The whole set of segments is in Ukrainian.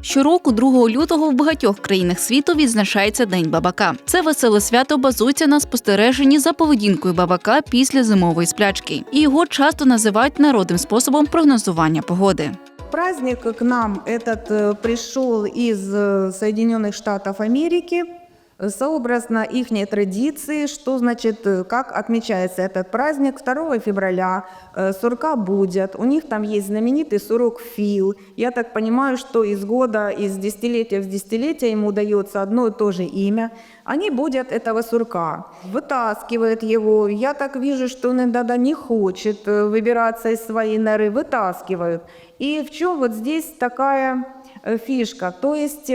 Щороку, 2 лютого, в багатьох країнах світу відзначається День бабака. Це веселе свято базується на спостереженні за поведінкою бабака після зимової сплячки, і його часто називають народним способом прогнозування погоди. Праздник к нам этот э, пришел из э, Соединенных Штатов Америки, э, Сообразно их традиции, что значит, э, как отмечается этот праздник 2 февраля, э, сурка будет, у них там есть знаменитый сурок Фил. Я так понимаю, что из года, из десятилетия в десятилетие ему дается одно и то же имя. Они будут этого сурка, вытаскивают его. Я так вижу, что он иногда не хочет э, выбираться из своей норы, вытаскивают. И в чем вот здесь такая фишка? То есть,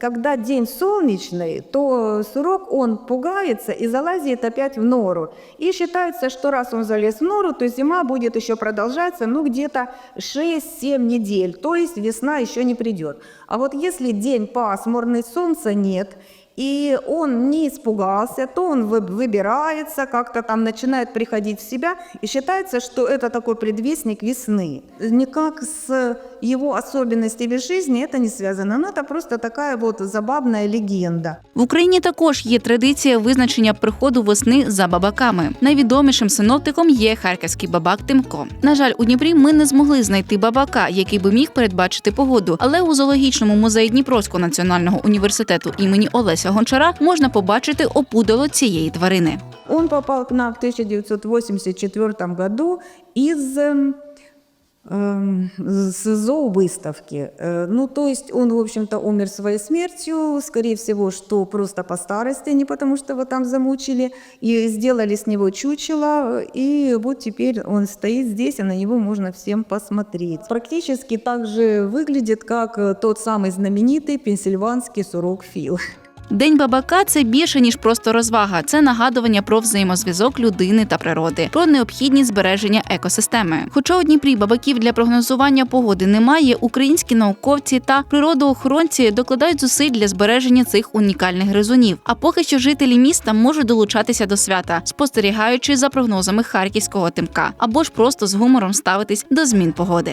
когда день солнечный, то сурок, он пугается и залазит опять в нору. И считается, что раз он залез в нору, то зима будет еще продолжаться, ну, где-то 6-7 недель, то есть весна еще не придет. А вот если день пасмурный, солнца нет, и он не испугался, то он вы- выбирается, как-то там начинает приходить в себя, и считается, что это такой предвестник весны. Никак с его особенностями жизни это не связано, но это просто такая вот забавная легенда. В Україні також є традиція визначення приходу весни за бабаками. Найвідомішим синоптиком є харківський бабак Тимко. На жаль, у Дніпрі ми не змогли знайти бабака, який би міг передбачити погоду. Але у зоологічному музеї Дніпровського національного університету імені Олеся Гончара можна побачити опудало цієї тварини. Он попал к нам в 1984 году из эм, эм, с зоовыставки. Э, Ну, то есть он, в общем-то, умер своей смертью, скорее всего, что просто по старости, не потому что его там замучили, и сделали с него чучело, и вот теперь он стоит здесь, и на него можно всем посмотреть. Практически так же выглядит, как э, тот самый знаменитый пенсильванский сурок Фил. День бабака це більше ніж просто розвага. Це нагадування про взаємозв'язок людини та природи, про необхідність збереження екосистеми. Хоча у Дніпрі бабаків для прогнозування погоди немає, українські науковці та природоохоронці докладають зусиль для збереження цих унікальних гризунів. А поки що жителі міста можуть долучатися до свята, спостерігаючи за прогнозами харківського тимка, або ж просто з гумором ставитись до змін погоди.